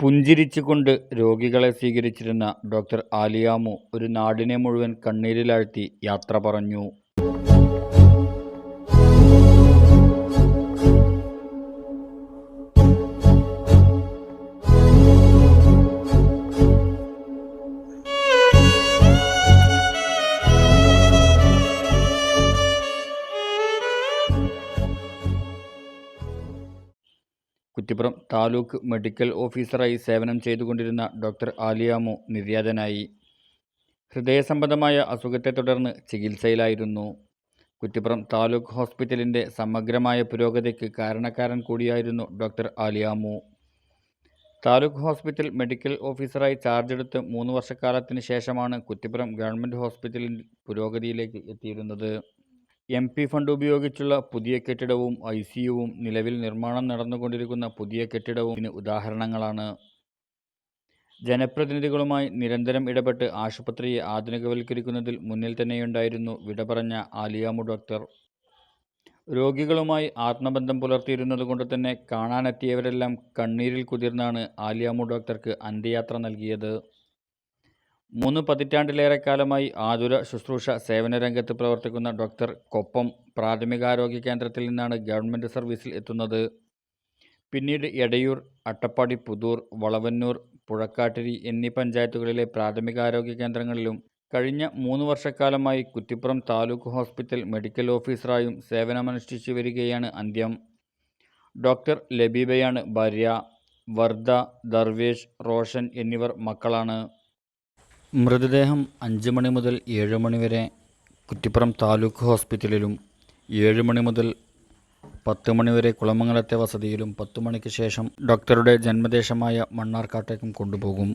പുഞ്ചിരിച്ചുകൊണ്ട് രോഗികളെ സ്വീകരിച്ചിരുന്ന ഡോക്ടർ ആലിയാമു ഒരു നാടിനെ മുഴുവൻ കണ്ണീരിലാഴ്ത്തി യാത്ര പറഞ്ഞു. കുറ്റിപ്പുറം താലൂക്ക് മെഡിക്കൽ ഓഫീസറായി സേവനം ചെയ്തുകൊണ്ടിരുന്ന ഡോക്ടർ ആലിയാമു നിര്യാതനായി. ഹൃദയസംബന്ധമായ അസുഖത്തെ തുടർന്ന് ചികിത്സയിലായിരുന്നു. കുറ്റിപ്പുറം താലൂക്ക് ഹോസ്പിറ്റലിന്റെ സമഗ്രമായ പുരോഗതിക്ക് കാരണക്കാരൻ കൂടിയായിരുന്നു doctor Aliyamu. Taluk hospital medical ഓഫീസറായി ചാർജ് എടുത്ത് മൂന്ന് വർഷക്കാലത്തിന് ശേഷമാണ് കുറ്റിപ്പുറം ഗവൺമെന്റ് ഹോസ്പിറ്റലിൽ പുരോഗതിയിലേക്ക് എത്തിയിരുന്നത്. എം. പി ഫണ്ട് ഉപയോഗിച്ചുള്ള പുതിയ കെട്ടിടവും ഐ സിയുവും നിലവിൽ നിർമ്മാണം നടന്നുകൊണ്ടിരിക്കുന്ന പുതിയ കെട്ടിടവും ഇതിന് ഉദാഹരണങ്ങളാണ്. ജനപ്രതിനിധികളുമായി നിരന്തരം ഇടപെട്ട് ആശുപത്രിയെ ആധുനികവൽക്കരിക്കുന്നതിൽ മുന്നിൽ തന്നെയുണ്ടായിരുന്നു വിട പറഞ്ഞ ആലിയാമു ഡോക്ടർ. രോഗികളുമായി ആത്മബന്ധം പുലർത്തിയിരുന്നതുകൊണ്ട് തന്നെ കാണാനെത്തിയവരെല്ലാം കണ്ണീരിൽ കുതിർന്നാണ് ആലിയാമു ഡോക്ടർക്ക് അന്ത്യയാത്ര നൽകിയത്. മൂന്ന് പതിറ്റാണ്ടിലേറെ പതിറ്റാണ്ടിലേറെക്കാലമായി ആതുര ശുശ്രൂഷ സേവന രംഗത്ത് പ്രവർത്തിക്കുന്ന ഡോക്ടർ കൊപ്പം പ്രാഥമികാരോഗ്യ കേന്ദ്രത്തിൽ നിന്നാണ് ഗവൺമെന്റ് സർവീസിൽ എത്തുന്നത്. പിന്നീട് എടയൂർ, അട്ടപ്പാടി പുതൂർ, വളവന്നൂർ, പുഴക്കാട്ടിരി എന്നീ പഞ്ചായത്തുകളിലെ പ്രാഥമികാരോഗ്യ കേന്ദ്രങ്ങളിലും കഴിഞ്ഞ മൂന്ന് വർഷക്കാലമായി കുറ്റിപ്പുറം താലൂക്ക് ഹോസ്പിറ്റൽ മെഡിക്കൽ ഓഫീസറായും സേവനമനുഷ്ഠിച്ചു വരികയാണ് അന്ത്യം. ഡോക്ടർ ലബീബയാണ് ഭാര്യ. വർദ്ധ ദർവേഷ്, റോഷൻ എന്നിവർ മക്കളാണ്. മൃതദേഹം അഞ്ച് മണി മുതൽ ഏഴ് മണി വരെ കുറ്റിപ്പുറം താലൂക്ക് ഹോസ്പിറ്റലിലും ഏഴ് മണി മുതൽ പത്ത് മണി വരെ കുളമംഗലത്തെ വസതിയിലും പത്ത് മണിക്ക് ശേഷം ഡോക്ടറുടെ ജന്മദേശമായ മണ്ണാർക്കാട്ടേക്കും കൊണ്ടുപോകും.